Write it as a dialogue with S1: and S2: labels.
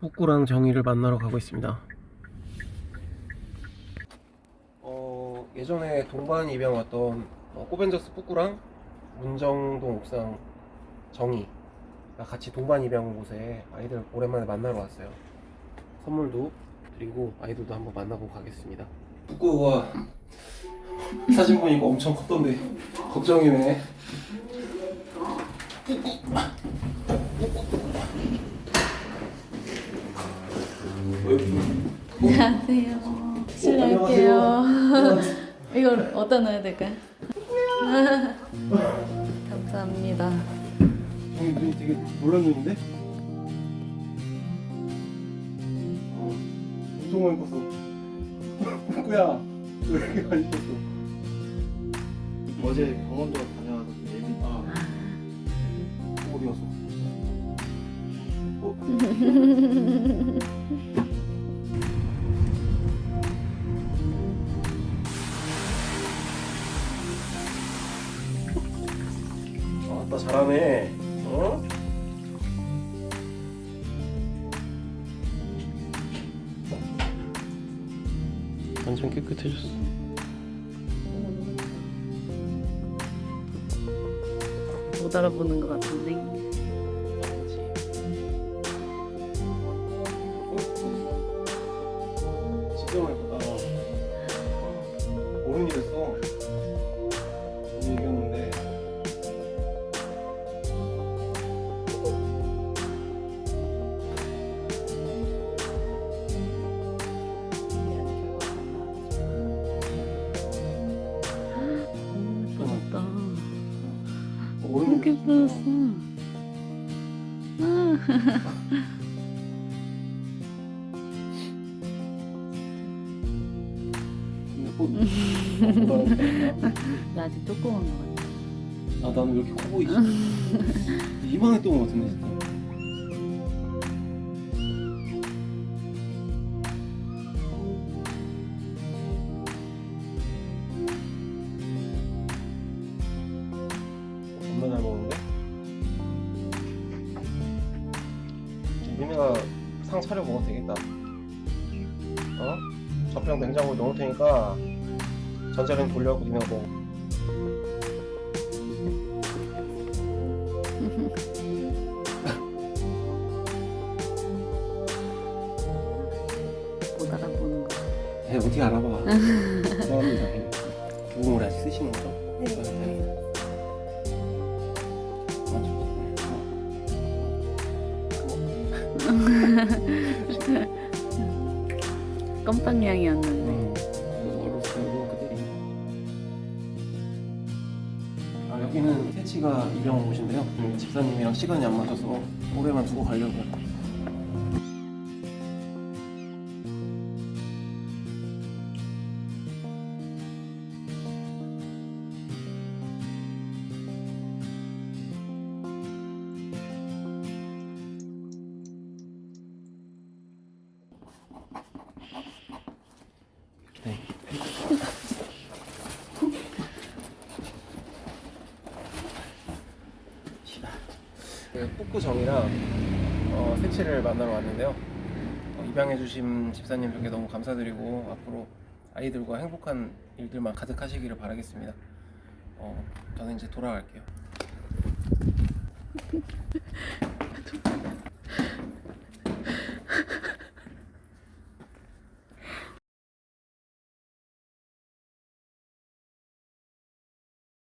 S1: 뿌꾸랑 정이를 만나러 가고 있습니다. 어, 예전에 동반 입양 왔던 어, 꼬벤져스 뿌꾸랑 문정동 옥상 정이가 같이 동반 입양 온 곳에 아이들 오랜만에 만나러 왔어요. 선물도 드리고 아이들도 한번 만나보고 가겠습니다. 뿌꾸가 사진 보니까 엄청 컸던데 걱정이네.
S2: 안녕하세요. 실례할게요. 이걸 어디다 넣어야 될까요? 감사합니다.
S1: 눈이 되게 놀란 눈인데? 엄청 많이 컸어. 꾸야, 왜 이렇게 많이 컸어?
S3: 어제 병원도 다녀와서 좀 예민.
S1: 아, 어디 갔어? 어? 아따 잘하네. 어? 완전 깨끗해졌어.
S2: 못 알아보는 것 같은데.
S1: 진짜 많 이
S2: 이렇게
S1: 됐어.
S2: 예뻤어. 나 아직 조그만 것 같아.
S1: 아 나는 왜 이렇게 커 보이지? 이만했던 것 같은데 진짜. 미미가 상 차려 먹어도 되겠다. 어? 저평 냉장고에 넣을 테니까 전자레인지 돌려갖고 니네가 먹어.
S2: 못 알아보는 것 같아.
S1: 에 어떻게 알아봐. 죄송합니다. 구글 아직 쓰시는 거죠? 네.
S2: 껌빵냥이었는데.
S1: 어렸어요 그들이. 아 여기는 태치가 입양 온 곳인데요. 음, 집사님이랑 시간이 안 맞아서 올해만 두고 가려고요. 네. 그 북구정이랑 어, 색칠을 만나러 왔는데요. 어, 입양해주신 집사님들께 너무 감사드리고 앞으로 아이들과 행복한 일들만 가득하시기를 바라겠습니다. 어, 저는 이제 돌아갈게요.